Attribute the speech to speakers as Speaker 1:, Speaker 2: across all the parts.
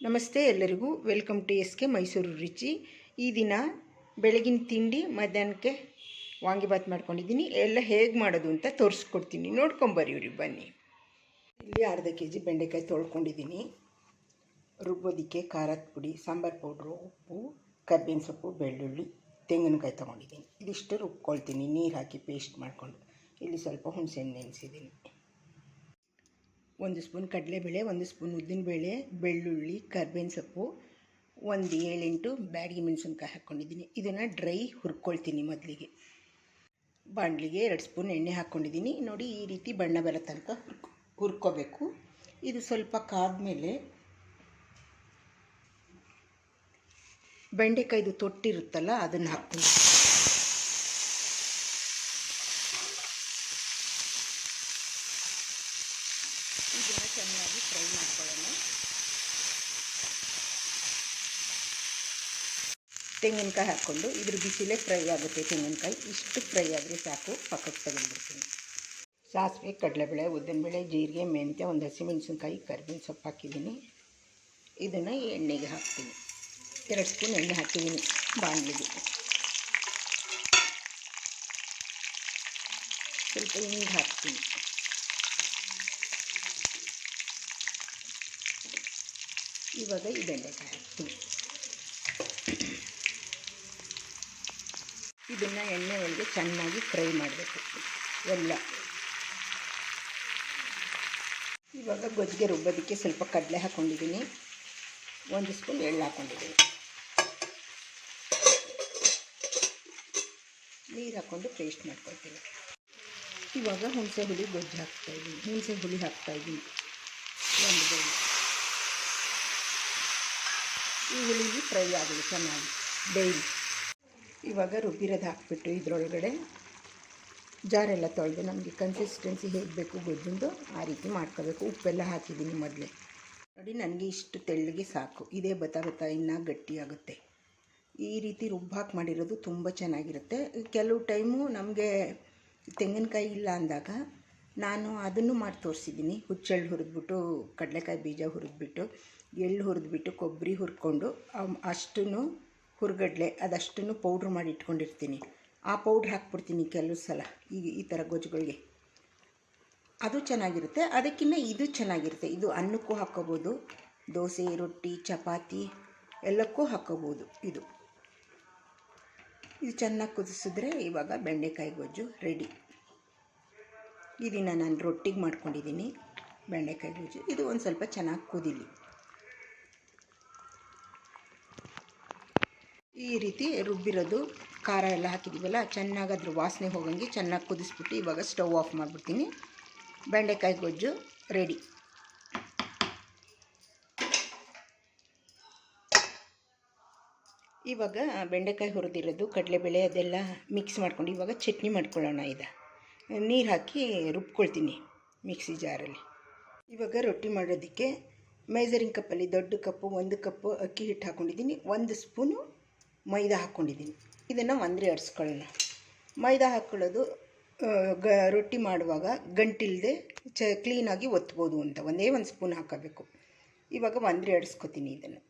Speaker 1: ನಮಸ್ತೆ ಎಲ್ಲರಿಗೂ. Welcome to S K Mysuru Ruchi. ಈ ದಿನ ಬೆಳಗಿನ ತಿಂಡಿ ಮಧ್ಯಾಹ್ನಕ್ಕೆ ವಾಂಗಿಭಾತ್ ಮಾಡ್ಕೊಂಡಿದ್ದೀನಿ. ಎಲ್ಲ ಹೇಗೆ ಮಾಡೋದು ಅಂತ ತೋರಿಸ್ಕೊಡ್ತೀನಿ. ನೋಡ್ಕೊಂಬರ್ರಿ ಇವ್ರಿ ಬನ್ನಿ. ಇಲ್ಲಿ ಅರ್ಧ ಕೆ ಜಿ ಬೆಂಡೆಕಾಯಿ ತೊಳ್ಕೊಂಡಿದ್ದೀನಿ. ರುಬ್ಬೋದಿಕ್ಕೆ ಖಾರದ ಪುಡಿ, ಸಾಂಬಾರು ಪೌಡ್ರು, ಉಪ್ಪು ಕರ್ಬೇವಿನ ಸೊಪ್ಪು, ಬೆಳ್ಳುಳ್ಳಿ, ತೆಂಗಿನಕಾಯಿ ತೊಗೊಂಡಿದ್ದೀನಿ. ಇದಿಷ್ಟು ರುಬ್ಕೊಳ್ತೀನಿ. ನೀರು ಹಾಕಿ ಪೇಸ್ಟ್ ಮಾಡಿಕೊಂಡು. ಇಲ್ಲಿ ಸ್ವಲ್ಪ ಹುಣಸೆಹಣ್ಣು ನೆನೆಸಿದ್ದೀನಿ. ಒಂದು ಸ್ಪೂನ್ ಕಡಲೆಬೇಳೆ, ಒಂದು ಸ್ಪೂನ್ ಉದ್ದಿನಬೇಳೆ, ಬೆಳ್ಳುಳ್ಳಿ, ಕರ್ಬೇವಿನ ಸೊಪ್ಪು, ಒಂದು ಏಳೆಂಟು ಬ್ಯಾಡಗಿ ಮೆಣಸಿನ್ಕಾಯಿ ಹಾಕ್ಕೊಂಡಿದ್ದೀನಿ ಇದನ್ನು ಡ್ರೈ ಹುರ್ಕೊಳ್ತೀನಿ ಮೊದಲಿಗೆ. ಬಾಣಲಿಗೆ ಎರಡು ಸ್ಪೂನ್ ಎಣ್ಣೆ ಹಾಕ್ಕೊಂಡಿದ್ದೀನಿ ನೋಡಿ, ಈ ರೀತಿ ಬಣ್ಣ ಬರೋ ತನಕ ಹುರ್ಕೊ, ಹುರ್ಕೋಬೇಕು. ಇದು ಸ್ವಲ್ಪ ಕಾದ್ಮೇಲೆ ಬೆಂಡೆಕಾಯ್ದು ತೊಟ್ಟಿರುತ್ತಲ್ಲ, ಅದನ್ನು ಹಾಕ್ತೀನಿ ಇದನ್ನು ಚೆನ್ನಾಗಿ ಫ್ರೈ ಮಾಡ್ಕೊಳ್ಳೋಣ ತೆಂಗಿನಕಾಯಿ ಹಾಕ್ಕೊಂಡು ಇದ್ರ ಬಿಸಿಲೇ ಫ್ರೈ ಆಗುತ್ತೆ ತೆಂಗಿನಕಾಯಿ. ಇಷ್ಟು ಫ್ರೈ ಆದರೆ ಸಾಕು, ಪಕ್ಕಕ್ಕೆ ತೆಗೆದುಬಿಡ್ತೀನಿ. ಸಾಸಿವೆ, ಕಡಲೆಬೇಳೆ, ಉದ್ದಿನಬೇಳೆ, ಜೀರಿಗೆ, ಮೆಂತ್ಯ, ಒಂದು ಹಸಿಮೆಣಸಿನ್ಕಾಯಿ, ಕರಿಬೇವಿನ ಸೊಪ್ಪು ಹಾಕಿದ್ದೀನಿ. ಇದನ್ನು ಎಣ್ಣೆಗೆ ಹಾಕ್ತೀನಿ. ಎರಡು ಸ್ಪೂನ್ ಎಣ್ಣೆ ಹಾಕಿದ್ದೀನಿ ಬಾಣಲಿಗೆ. ಸ್ವಲ್ಪ ಹಿಂಗೆ ಹಾಕ್ತೀನಿ. ಇವಾಗ ಈ ಬೆಂಡೆಕಾಯಿ ಹಾಕ್ತೀನಿ. ಇದನ್ನು ಎಣ್ಣೆ ಒಳಗೆ ಚೆನ್ನಾಗಿ ಫ್ರೈ ಮಾಡಬೇಕು. ಎಲ್ಲ. ಇವಾಗ ಗೊಜ್ಜಿಗೆ ರುಬ್ಬೋದಕ್ಕೆ ಸ್ವಲ್ಪ ಕಡಲೆ ಹಾಕ್ಕೊಂಡಿದ್ದೀನಿ ಒಂದು ಸ್ಪೂನ್ ಎಳ್ಳು ಹಾಕ್ಕೊಂಡಿದ್ದೀನಿ ನೀರು ಹಾಕ್ಕೊಂಡು ಪೇಸ್ಟ್ ಮಾಡ್ಕೊಳ್ತೀನಿ. ಇವಾಗ ಹುಣಸೆ ಹುಳಿ ಗೊಜ್ಜು ಹಾಕ್ತಾಯಿದ್ದೀನಿ ಹುಣಸೆ ಹುಳಿ ಹಾಕ್ತಾಯಿದ್ದೀನಿ ಒಂದು ಬೆಳ್ಳಿ ಈ ಹುಳಿಲಿ ಫ್ರೈ ಆಗಲಿ ಚೆನ್ನಾಗಿ. ಡೈಲಿ ಇವಾಗ ರುಬ್ಬಿರೋದು ಹಾಕ್ಬಿಟ್ಟು ಇದರೊಳಗಡೆ ಜಾರೆಲ್ಲ ತೊಳೆದು ನಮಗೆ ಕನ್ಸಿಸ್ಟೆನ್ಸಿ ಹೇಗೆ ಬೇಕು ಗೊಜ್ಜಿಂದು ಆ ರೀತಿ ಮಾಡ್ಕೋಬೇಕು. ಉಪ್ಪೆಲ್ಲ ಹಾಕಿದ್ದೀನಿ ಮೊದಲೇ. ನೋಡಿ, ನನಗೆ ಇಷ್ಟು ತೆಳ್ಳಗೆ ಸಾಕು. ಇದೇ ಬತ್ತಾ ಬತ್ತಾ ಇನ್ನೂ ಗಟ್ಟಿಯಾಗುತ್ತೆ. ಈ ರೀತಿ ರುಬ್ಬಾಕಿ ಮಾಡಿರೋದು ತುಂಬ ಚೆನ್ನಾಗಿರುತ್ತೆ. ಕೆಲವು ಟೈಮು ನಮಗೆ ತೆಂಗಿನಕಾಯಿ ಇಲ್ಲ ಅಂದಾಗ ನಾನು ಅದನ್ನು ಮಾಡಿ ತೋರಿಸಿದ್ದೀನಿ. ಹುಚ್ಚೆಳ್ಳು ಹುರಿದ್ಬಿಟ್ಟು, ಕಡಲೆಕಾಯಿ ಬೀಜ ಹುರಿದ್ಬಿಟ್ಟು, ಎಳ್ಳು ಹುರಿದ್ಬಿಟ್ಟು, ಕೊಬ್ಬರಿ ಹುರ್ಕೊಂಡು ಅಷ್ಟೂ ಹುರ್ಗಡ್ಲೆ ಅದಷ್ಟನ್ನು ಪೌಡ್ರ್ ಮಾಡಿ ಇಟ್ಕೊಂಡಿರ್ತೀನಿ. ಆ ಪೌಡ್ರ್ ಹಾಕ್ಬಿಡ್ತೀನಿ ಕೆಲವು ಸಲ, ಈ ಈ ಥರ ಗೊಜ್ಜುಗಳಿಗೆ. ಅದು ಚೆನ್ನಾಗಿರುತ್ತೆ ಅದಕ್ಕಿಂತ ಇದು ಚೆನ್ನಾಗಿರುತ್ತೆ. ಇದು ಅನ್ನಕ್ಕೂ ಹಾಕ್ಕೋಬೋದು, ದೋಸೆ, ರೊಟ್ಟಿ, ಚಪಾತಿ, ಎಲ್ಲಕ್ಕೂ ಹಾಕ್ಕೋಬೋದು ಇದು. ಇದು ಚೆನ್ನಾಗಿ ಕುದಿಸಿದ್ರೆ ಇವಾಗ ಬೆಂಡೆಕಾಯಿ ಗೊಜ್ಜು ರೆಡಿ ಇದನ್ನು ನಾನು ರೊಟ್ಟಿಗೆ ಮಾಡ್ಕೊಂಡಿದ್ದೀನಿ ಬೆಂಡೆಕಾಯಿ ಗೊಜ್ಜು. ಇದು ಒಂದು ಸ್ವಲ್ಪ ಚೆನ್ನಾಗಿ ಕುದೀಲಿ. ಈ ರೀತಿ ರುಬ್ಬಿರೋದು ಖಾರ ಎಲ್ಲ ಹಾಕಿದ್ದೀವಲ್ಲ ಚೆನ್ನಾಗಿ ಅದ್ರ ವಾಸನೆ ಹೋಗಂಗೆ ಚೆನ್ನಾಗಿ ಕುದಿಸ್ಬಿಟ್ಟು ಇವಾಗ ಸ್ಟವ್ ಆಫ್ ಮಾಡಿಬಿಡ್ತೀನಿ. ಬೆಂಡೆಕಾಯಿ ಗೊಜ್ಜು ರೆಡಿ ಇವಾಗ ಬೆಂಡೆಕಾಯಿ ಹುರಿದಿರೋದು, ಕಡಲೆಬೇಳೆ ಅದೆಲ್ಲ ಮಿಕ್ಸ್ ಮಾಡ್ಕೊಂಡು ಇವಾಗ ಚಟ್ನಿ ಮಾಡ್ಕೊಳ್ಳೋಣ ಇದು ನೀರು ಹಾಕಿ ರುಬ್ಕೊಳ್ತೀನಿ ಮಿಕ್ಸಿ ಜಾರಲ್ಲಿ. ಇವಾಗ ರೊಟ್ಟಿ ಮಾಡೋದಕ್ಕೆ ಮೇಜರಿಂಗ್ ಕಪ್ಪಲ್ಲಿ ದೊಡ್ಡ ಕಪ್ಪು ಒಂದು ಕಪ್ಪು ಅಕ್ಕಿ ಹಿಟ್ಟು ಹಾಕ್ಕೊಂಡಿದ್ದೀನಿ ಒಂದು ಸ್ಪೂನು ಮೈದಾ ಹಾಕ್ಕೊಂಡಿದ್ದೀನಿ. ಇದನ್ನು ಒಂದರೆ ಅರ್ಸ್ಕೊಳ್ಳೋಣ ಮೈದಾ ಹಾಕ್ಕೊಳ್ಳೋದು ಗ, ರೊಟ್ಟಿ ಮಾಡುವಾಗ ಗಂಟಿಲ್ಲದೆ ಚ ಕ್ಲೀನಾಗಿ ಒತ್ಬೋದು ಅಂತ ಒಂದೇ ಒಂದು ಸ್ಪೂನ್ ಹಾಕೋಬೇಕು. ಇವಾಗ ಒಂದರೆ ಅಡಿಸ್ಕೊತೀನಿ ಇದನ್ನು.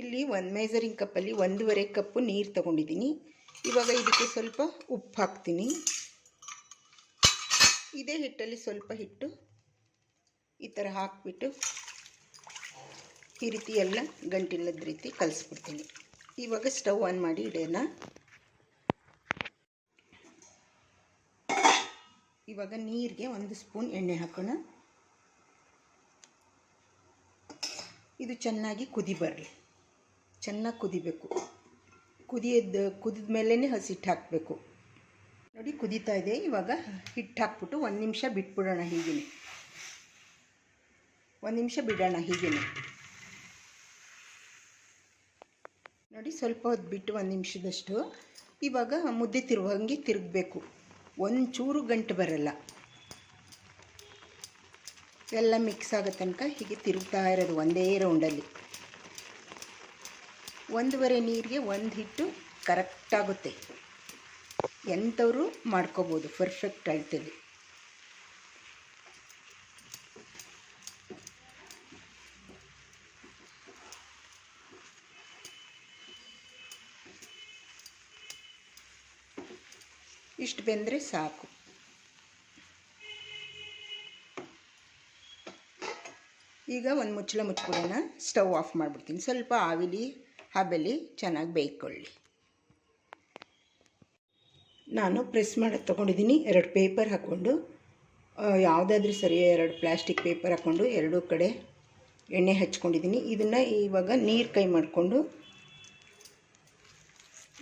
Speaker 1: ಇಲ್ಲಿ ಒಂದು ಮೇಜರಿಂಗ್ ಕಪ್ಪಲ್ಲಿ ಒಂದೂವರೆ ಕಪ್ಪು ನೀರು ತಗೊಂಡಿದ್ದೀನಿ. ಇವಾಗ ಇದಕ್ಕೆ ಸ್ವಲ್ಪ ಉಪ್ಪು ಹಾಕ್ತೀನಿ. ಇದೇ ಹಿಟ್ಟಲ್ಲಿ ಸ್ವಲ್ಪ ಹಿಟ್ಟು ಈ ಥರ ಹಾಕಿಬಿಟ್ಟು ಈ ರೀತಿ ಎಲ್ಲ ಗಂಟಿಲ್ಲದ ರೀತಿ ಕಲಿಸ್ಬಿಡ್ತೀನಿ. ಇವಾಗ ಸ್ಟವ್ ಆನ್ ಮಾಡಿ ಇಡೋಣ. ಇವಾಗ ನೀರಿಗೆ ಒಂದು ಸ್ಪೂನ್ ಎಣ್ಣೆ ಹಾಕೋಣ. ಇದು ಚೆನ್ನಾಗಿ ಕುದಿ ಬರಲಿ. ಚೆನ್ನಾಗಿ ಕುದಿಬೇಕು. ಕುದಿಯದ, ಕುದಿದ ಮೇಲೇ ಹಸಿಟ್ಟು ಹಾಕಬೇಕು. ನೋಡಿ ಕುದೀತಾ ಇದೆ. ಇವಾಗ ಹಿಟ್ಟು ಹಾಕ್ಬಿಟ್ಟು ಒಂದು ನಿಮಿಷ ಬಿಟ್ಬಿಡೋಣ ಹೀಗೇ ಒಂದು ನಿಮಿಷ ಬಿಡೋಣ ಹೀಗೇ ನೋಡಿ ಸ್ವಲ್ಪ ಹೊತ್ತು ಬಿಟ್ಟು ಒಂದು ನಿಮಿಷದಷ್ಟು. ಇವಾಗ ಮುದ್ದೆ ತಿರುವಂಗೆ ತಿರುಗಬೇಕು. ಒಂಚೂರು ಗಂಟು ಬರಲ್ಲ. ಎಲ್ಲ ಮಿಕ್ಸ್ ಆಗೋ ತನಕ ಹೀಗೆ ತಿರುಗ್ತಾ ಇರೋದು ಒಂದೇ ರೌಂಡಲ್ಲಿ ಒಂದೂವರೆ ನೀರಿಗೆ ಒಂದು ಹಿಟ್ಟು ಕರೆಕ್ಟಾಗುತ್ತೆ ಎಂಥವರು ಮಾಡ್ಕೋಬೋದು ಪರ್ಫೆಕ್ಟ್ ಅಳತೆಲಿ ಇಷ್ಟು ಬೆಂದರೆ ಸಾಕು. ಈಗ ಒಂದು ಮುಚ್ಚಳ ಮುಚ್ಚಿಬಿಡೋಣ ಸ್ಟವ್ ಆಫ್ ಮಾಡಿಬಿಡ್ತೀನಿ. ಸ್ವಲ್ಪ ಆವಿಲಿ, ಹಬಲಿ ಚೆನ್ನಾಗಿ ಬೇಯ್ಕೊಳ್ಳಿ. ನಾನು ಪ್ರೆಸ್ ಮಾಡೋದು ತೊಗೊಂಡಿದ್ದೀನಿ. ಎರಡು ಪೇಪರ್ ಹಾಕ್ಕೊಂಡು ಯಾವುದಾದ್ರೂ ಸರಿ ಎರಡು ಪ್ಲಾಸ್ಟಿಕ್ ಪೇಪರ್ ಹಾಕ್ಕೊಂಡು ಎರಡೂ ಕಡೆ ಎಣ್ಣೆ ಹಚ್ಕೊಂಡಿದ್ದೀನಿ. ಇದನ್ನು ಇವಾಗ ನೀರು ಕೈ ಮಾಡಿಕೊಂಡು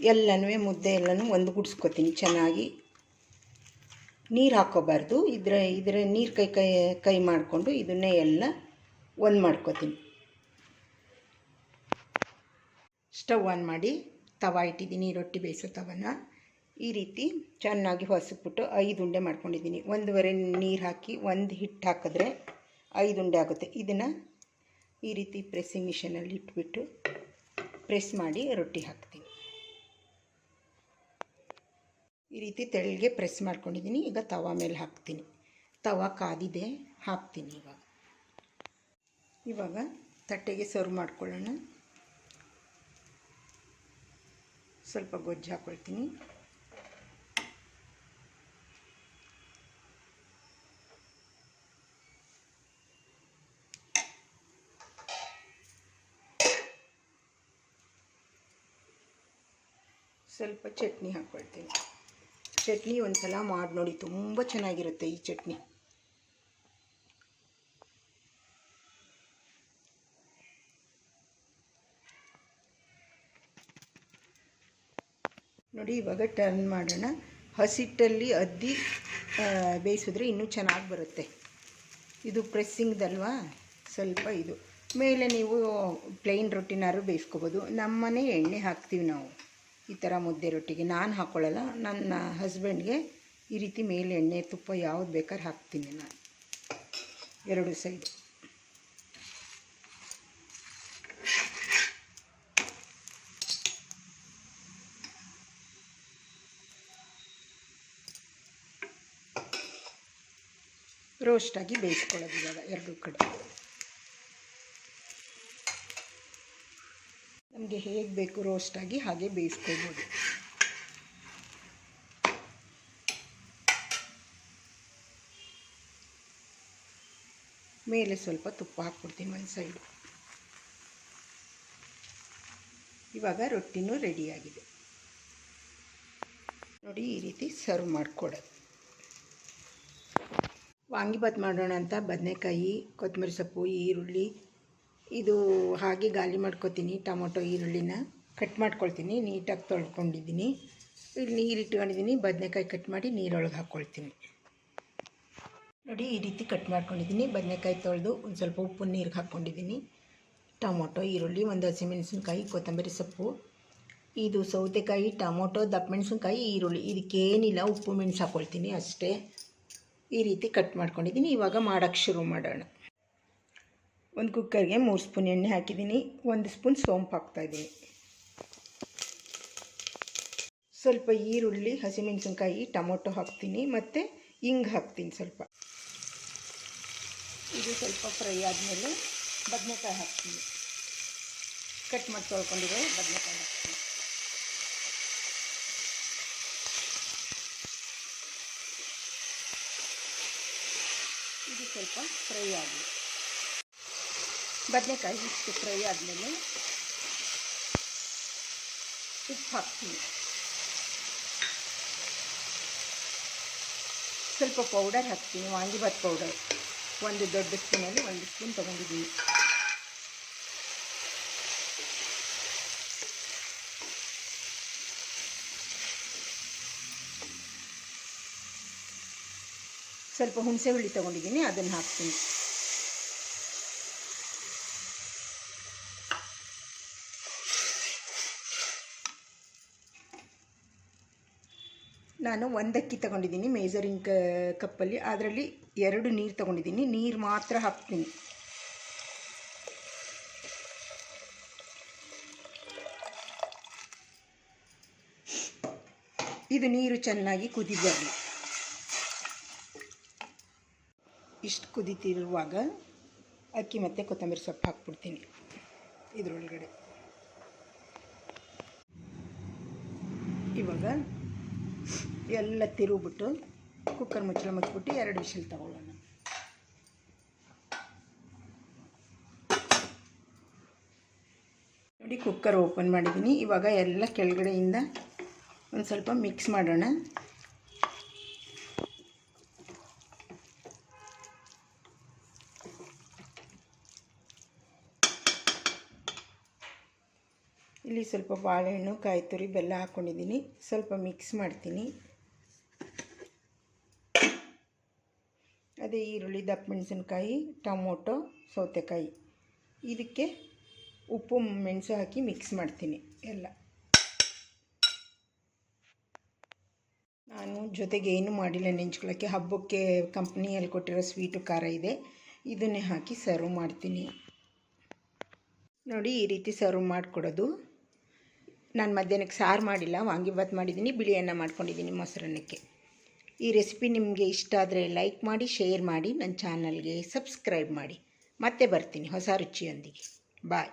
Speaker 1: ಎಲ್ಲನೂ ಮುದ್ದೆ ಎಲ್ಲನೂ ಒಂದು ಗುಡಿಸ್ಕೊತೀನಿ ಚೆನ್ನಾಗಿ. ನೀರು ಹಾಕ್ಕೋಬಾರ್ದು ಇದರ ಇದರ ನೀರು ಕೈ ಕೈ ಕೈ ಮಾಡಿಕೊಂಡು ಇದನ್ನೇ ಎಲ್ಲ ಒಂದು ಮಾಡ್ಕೋತೀನಿ. ಸ್ಟವ್ ಆನ್ ಮಾಡಿ ತವ ಇಟ್ಟಿದ್ದೀನಿ ರೊಟ್ಟಿ ಬೇಯಿಸೋ ತವನ. ಈ ರೀತಿ ಚೆನ್ನಾಗಿ ಹೊಸಬಿಟ್ಟು ಐದು ಉಂಡೆ ಮಾಡ್ಕೊಂಡಿದ್ದೀನಿ. ಒಂದೂವರೆ ನೀರು ಹಾಕಿ ಒಂದು ಹಿಟ್ಟು ಹಾಕಿದ್ರೆ ಐದು ಉಂಡೆ ಆಗುತ್ತೆ. ಇದನ್ನು ಈ ರೀತಿ ಪ್ರೆಸ್ಸಿಂಗ್ ಮಿಷಿನಲ್ಲಿ ಇಟ್ಬಿಟ್ಟು ಪ್ರೆಸ್ ಮಾಡಿ ರೊಟ್ಟಿ ಹಾಕ್ತೀನಿ. ಈ ರೀತಿ ತೆಳ್ಳಗೆ ಪ್ರೆಸ್ ಮಾಡ್ಕೊಂಡಿದ್ದೀನಿ ಈಗ ತವಾ ಮೇಲೆ ಹಾಕ್ತೀನಿ. ತವ ಕಾದಿದೆ, ಹಾಕ್ತೀನಿ ಇವಾಗ. ಇವಾಗ ತಟ್ಟೆಗೆ ಸರ್ವ್ ಮಾಡ್ಕೊಳ್ಳೋಣ. ಸ್ವಲ್ಪ ಗೊಜ್ಜು ಹಾಕ್ಕೊಳ್ತೀನಿ ಸ್ವಲ್ಪ ಚಟ್ನಿ ಹಾಕ್ಕೊಳ್ತೀನಿ ಚಟ್ನಿ ಒಂದ್ಸಲ ಮಾಡಿ ನೋಡಿ, ತುಂಬ ಚೆನ್ನಾಗಿರುತ್ತೆ ಈ ಚಟ್ನಿ. ನೋಡಿ, ಇವಾಗ ಟರ್ನ್ ಮಾಡೋಣ. ಹಸಿಟ್ಟಲ್ಲಿ ಅದ್ದಿ ಬೇಯಿಸಿದ್ರೆ ಇನ್ನೂ ಚೆನ್ನಾಗಿ ಬರುತ್ತೆ. ಇದು ಪ್ರೆಸ್ಸಿಂಗ್ದಲ್ವಾ ಸ್ವಲ್ಪ ಇದು. ಮೇಲೆ ನೀವು ಪ್ಲೇನ್ ರೊಟ್ಟಿನಾರು ಬೇಯಿಸ್ಕೋಬೋದು. ನಮ್ಮನೆ ಎಣ್ಣೆ ಹಾಕ್ತೀವಿ ನಾವು. ಈ ಥರ ಮುದ್ದೆ ರೊಟ್ಟಿಗೆ ನಾನು ಹಾಕ್ಕೊಳ್ಳಲ್ಲ ನನ್ನ ಹಸ್ಬೆಂಡ್ಗೆ ಈ ರೀತಿ ಮೇಲೆ ಎಣ್ಣೆ, ತುಪ್ಪ ಯಾವ್ದು ಬೇಕಾದ್ರೆ ಹಾಕ್ತೀನಿ ನಾನು. ಎರಡು ಸೈಡ್ ರೋಸ್ಟಾಗಿ ಬೇಯಿಸ್ಕೊಳ್ಳೋದು ಇವಾಗ ಎರಡೂ ಕಡೆ. ನಮಗೆ ಹೇಗೆ ಬೇಕು ರೋಸ್ಟಾಗಿ ಹಾಗೆ ಬೇಯಿಸ್ಕೋಬೋದು. ಮೇಲೆ ಸ್ವಲ್ಪ ತುಪ್ಪ ಹಾಕ್ಬಿಡ್ತೀನಿ ಒಂದು ಸೈಡು ಇವಾಗ ರೊಟ್ಟಿನೂ ರೆಡಿಯಾಗಿದೆ ನೋಡಿ ಈ ರೀತಿ ಸರ್ವ್ ಮಾಡಿಕೊಡೋದು. ವಾಂಗಿಬಾತ್ ಮಾಡೋಣ ಅಂತ ಬದನೆಕಾಯಿ, ಕೊತ್ತಂಬರಿ ಸೊಪ್ಪು, ಈರುಳ್ಳಿ ಇದು ಹಾಗೆ ಗಾಲಿ ಮಾಡ್ಕೊತೀನಿ, ಟೊಮೊಟೊ, ಈರುಳ್ಳಿನ ಕಟ್ ಮಾಡ್ಕೊಳ್ತೀನಿ, ನೀಟಾಗಿ ತೊಳ್ಕೊಂಡಿದ್ದೀನಿ. ಇಲ್ಲಿ ನೀರು ಇಟ್ಕೊಂಡಿದ್ದೀನಿ, ಬದನೆಕಾಯಿ ಕಟ್ ಮಾಡಿ ನೀರೊಳಗೆ ಹಾಕ್ಕೊಳ್ತೀನಿ ನೋಡಿ, ಈ ರೀತಿ ಕಟ್ ಮಾಡ್ಕೊಂಡಿದ್ದೀನಿ. ಬದನೆಕಾಯಿ ತೊಳೆದು ಒಂದು ಸ್ವಲ್ಪ ಉಪ್ಪು ನೀರಿಗೆ ಹಾಕ್ಕೊಂಡಿದ್ದೀನಿ ಟೊಮೊಟೊ, ಈರುಳ್ಳಿ, ಒಂದು ಹಸಿಮೆಣಸಿನ್ಕಾಯಿ, ಕೊತ್ತಂಬರಿ ಸೊಪ್ಪು, ಇದು ಸೌತೆಕಾಯಿ, ಟೊಮೊಟೊ ದಪ್ಪ ಮೆಣಸಿನ್ಕಾಯಿ ಈರುಳ್ಳಿ. ಇದಕ್ಕೇನಿಲ್ಲ, ಉಪ್ಪು ಮೆಣಸು ಹಾಕ್ಕೊಳ್ತೀನಿ ಅಷ್ಟೇ. ಈ ರೀತಿ ಕಟ್ ಮಾಡ್ಕೊಂಡಿದ್ದೀನಿ. ಇವಾಗ ಮಾಡೋಕ್ಕೆ ಶುರು ಮಾಡೋಣ. ಒಂದು ಕುಕ್ಕರ್ಗೆ ಮೂರು ಸ್ಪೂನ್ ಎಣ್ಣೆ ಹಾಕಿದ್ದೀನಿ, ಒಂದು ಸ್ಪೂನ್ ಸೋಂಪು ಹಾಕ್ತಾಯಿದ್ದೀನಿ ಸ್ವಲ್ಪ ಈರುಳ್ಳಿ, ಹಸಿಮೆಣಸಿನ್ಕಾಯಿ, ಟೊಮೊಟೊ ಹಾಕ್ತೀನಿ, ಮತ್ತು ಹಿಂಗೆ ಹಾಕ್ತೀನಿ ಸ್ವಲ್ಪ. ಇದು ಸ್ವಲ್ಪ ಫ್ರೈ ಆದಮೇಲೆ ಬದನೆಕಾಯಿ ಹಾಕ್ತೀನಿ. ಕಟ್ ಮಾಡಿ ತೊಳ್ಕೊಂಡಿರೋ ಬದನೆಕಾಯಿ ಹಾಕ್ತೀನಿ. ಇದು ಸ್ವಲ್ಪ ಫ್ರೈ ಆಗಲಿ ಬದನೆಕಾಯಿ ಇಷ್ಟು ಫ್ರೈ ಆದಮೇಲೆ ಉಪ್ಪು ಹಾಕ್ತೀನಿ ಸ್ವಲ್ಪ ಪೌಡರ್ ಹಾಕ್ತೀನಿ ವಾಂಗಿಭಾತ್ ಪೌಡರ್ ಒಂದು ದೊಡ್ಡ ಸ್ಪೂನಲ್ಲಿ ಒಂದು ಸ್ಪೂನ್ ತೊಗೊಂಡಿದ್ದೀನಿ ಸ್ವಲ್ಪ ಹುಣಸೆ ಹುಳಿ ತೊಗೊಂಡಿದ್ದೀನಿ ಅದನ್ನು ಹಾಕ್ತೀನಿ ನಾನು ಒಂದಕ್ಕಿ ತಗೊಂಡಿದ್ದೀನಿ ಮೇಜರಿಂಗ್ ಕಪ್ಪಲ್ಲಿ. ಅದರಲ್ಲಿ ಎರಡು ನೀರು ತಗೊಂಡಿದ್ದೀನಿ. ನೀರು ಮಾತ್ರ ಹಾಕ್ತೀನಿ. ಇದು ನೀರು ಚೆನ್ನಾಗಿ ಕುದಿ ಬರಲಿ ಇಷ್ಟು ಕುದಿತಿರುವಾಗ ಅಕ್ಕಿ ಮತ್ತು ಕೊತ್ತಂಬರಿ ಸೊಪ್ಪು ಹಾಕ್ಬಿಡ್ತೀನಿ ಇದರೊಳಗಡೆ. ಇವಾಗ ಎಲ್ಲ ತಿರುಗ್ಬಿಟ್ಟು ಕುಕ್ಕರ್ ಮುಚ್ಚಳ ಮುಚ್ಚಿಬಿಟ್ಟು ಎರಡು ವಿಷಲ್ ತಗೊಳ್ಳೋಣ. ನೋಡಿ ಕುಕ್ಕರ್ ಓಪನ್ ಮಾಡಿದ್ದೀನಿ. ಇವಾಗ ಎಲ್ಲ ಕೆಳಗಡೆಯಿಂದ ಒಂದು ಸ್ವಲ್ಪ ಮಿಕ್ಸ್ ಮಾಡೋಣ. ಇಲ್ಲಿ ಸ್ವಲ್ಪ ಬಾಳೆಹಣ್ಣು ಕಾಯಿ ತುರಿ ಬೆಲ್ಲ ಹಾಕ್ಕೊಂಡಿದ್ದೀನಿ ಸ್ವಲ್ಪ ಮಿಕ್ಸ್ ಮಾಡ್ತೀನಿ. ಅದೇ ಈರುಳ್ಳಿ ದಪ್ಪ ಮೆಣಸಿನ್ಕಾಯಿ, ಟೊಮೊಟೊ, ಸೌತೆಕಾಯಿ. ಇದಕ್ಕೆ ಉಪ್ಪು, ಮೆಣಸು ಹಾಕಿ ಮಿಕ್ಸ್ ಮಾಡ್ತೀನಿ ಎಲ್ಲ. ನಾನು ಜೊತೆಗೆ ಏನು ಮಾಡಿಲ್ಲ ನೆಂಚ್ಕೊಳ್ಳೋಕ್ಕೆ ಹಬ್ಬಕ್ಕೆ ಕಂಪ್ನಿಯಲ್ಲಿ ಕೊಟ್ಟಿರೋ ಸ್ವೀಟು ಖಾರ ಇದೆ. ಇದನ್ನೇ ಹಾಕಿ ಸರ್ವ್ ಮಾಡ್ತೀನಿ. ನೋಡಿ ಈ ರೀತಿ ಸರ್ವ್ ಮಾಡಿಕೊಡೋದು. ನಾನು ಮಧ್ಯಾಹ್ನಕ್ಕೆ ಸಾರು ಮಾಡಿಲ್ಲ, ವಾಂಗಿಭಾತ್ ಮಾಡಿದ್ದೀನಿ ಬಿಳಿ ಅನ್ನ ಮಾಡ್ಕೊಂಡಿದ್ದೀನಿ ಮೊಸರನ್ನಕ್ಕೆ. ಈ ರೆಸಿಪಿ ನಿಮಗೆ ಇಷ್ಟ ಆದರೆ ಲೈಕ್ ಮಾಡಿ ಶೇರ್ ಮಾಡಿ ನನ್ನ ಚಾನಲ್ಗೆ ಸಬ್ಸ್ಕ್ರೈಬ್ ಮಾಡಿ. ಮತ್ತೆ ಬರ್ತೀನಿ ಹೊಸ ರುಚಿಯೊಂದಿಗೆ. ಬಾಯ್